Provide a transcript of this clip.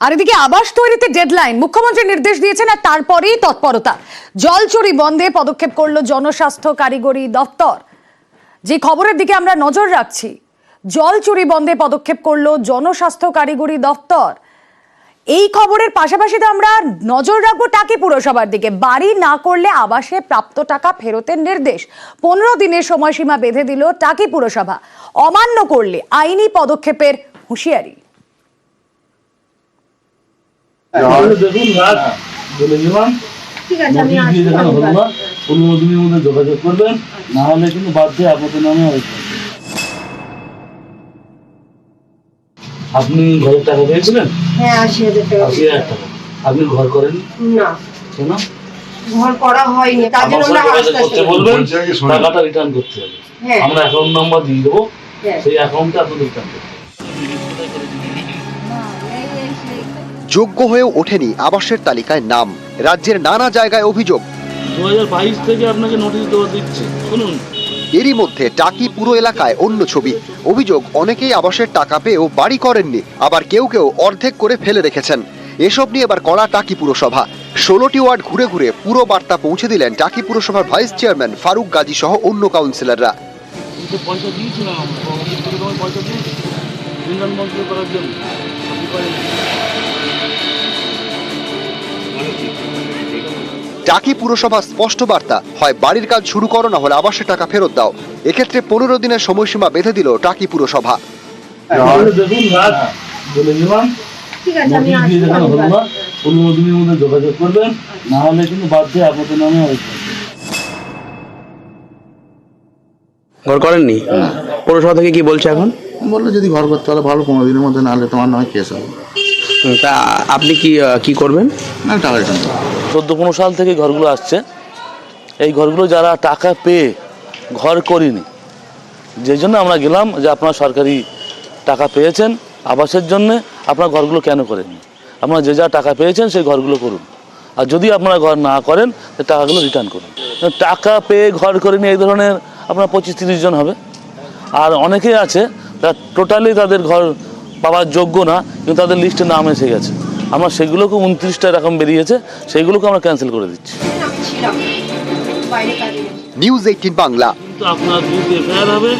আর এদিকে আবাস তৈরিতে ডেডলাইন মুখ্যমন্ত্রী নির্দেশ দিয়েছেন আর তারপরেই তৎপরতা। জল চুরি বন্ধে পদক্ষেপ করল জনস্বাস্থ্য কারিগরি দপ্তর। যে খবরের দিকে আমরা নজর রাখছি জল চুরি বন্ধে পদক্ষেপ করল জনস্বাস্থ্য কারিগরি দপ্তর। এই খবরের পাশাপাশি তো আমরা নজর রাখব টাকি পুরসভার দিকে। বাড়ি না করলে আবাসে প্রাপ্ত টাকা ফেরতের নির্দেশ। পনেরো দিনের সময়সীমা বেঁধে দিল টাকি পুরসভা। অমান্য করলে আইনি পদক্ষেপের হুঁশিয়ারি। দেখুন রাত বলে দিলাম দিয়ে আসব দেখানো দিনের মধ্যে যোগাযোগ করবেন না হলে কিন্তু বাদ দিয়ে আপনাদের নামে আপনি ঘরের টাকা পেয়েছিলেন? হ্যাঁ আশি হাজার টাকা আশি হাজার টাকা। আপনি ঘর করেন? না। কেন? ঘর করা হয়নি তার জন্য আমরা বলবেন। টাকাটা রিটার্ন করতে হবে। হ্যাঁ। আমরা অ্যাকাউন্ট নাম্বার দিয়ে দেবো হ্যাঁ। সেই অ্যাকাউন্টে আপনাদের রিটার্ন করতে হবে। যোগ্য হয়েও ওঠেনি আবাসের তালিকায় নাম। রাজ্যের নানা জায়গায় অভিযোগ। দু থেকে আপনাকে নোটিশ দেওয়া দিচ্ছে। শুনুন। এরই মধ্যে টাকি পুরো এলাকায় অন্য ছবি। অভিযোগ অনেকেই আবাসের টাকা পেয়েও বাড়ি করেননি আবার কেউ কেউ অর্ধেক করে ফেলে রেখেছেন। এসব নিয়ে এবার কড়া টাকি পুরসভা। ষোলোটি ওয়ার্ড ঘুরে ঘুরে পুরো বার্তা পৌঁছে দিলেন টাকি পুরসভার ভাইস চেয়ারম্যান ফারুক গাজী সহ অন্য কাউন্সিলররা। পয়সা টাকি পুরসভা স্পষ্ট বার্তা হয় বাড়ির কাজ শুরু করো না হলে আবাসের টাকা ফেরত দাও। এক্ষেত্রে পনেরো দিনের সময়সীমা বেঁধে দিল টাকি পুরসভা। হলো না যোগাযোগ করবেন না হলে কিন্তু বাদ দিয়ে নামে ঘর করেননি? পৌরসভা থেকে কি বলছে এখন? বলল যদি ঘর করতে হলে ভালো পনেরো দিনের মধ্যে নাহলে তোমার নয় কেস হবে। তা আপনি কি কি করবেন? না টাকা রিটার্ন চোদ্দ পনেরো সাল থেকে ঘরগুলো আসছে। এই ঘরগুলো যারা টাকা পেয়ে ঘর করিনি যে জন্য আমরা গেলাম যে আপনারা সরকারি টাকা পেয়েছেন, আবাসের জন্য আপনার ঘরগুলো কেন করেননি আপনারা যে যা টাকা পেয়েছেন সেই ঘরগুলো করুন। আর যদি আপনারা ঘর না করেন টাকাগুলো রিটার্ন করুন। টাকা পেয়ে ঘর করেনি এই ধরনের আপনার পঁচিশ তিরিশ জন হবে। আর অনেকেই আছে তারা টোটালি তাদের ঘর পাওয়ার যোগ্য না, কিন্তু তাদের লিস্টে নাম এসে গেছে। আমরা সেগুলোকে উনত্রিশটা এরকম বেরিয়েছে সেগুলোকে আমরা ক্যান্সেল করে দিচ্ছি। নিউজ এইটিন বাংলা কিন্তু আপনার দুধ এফআইআর হবে।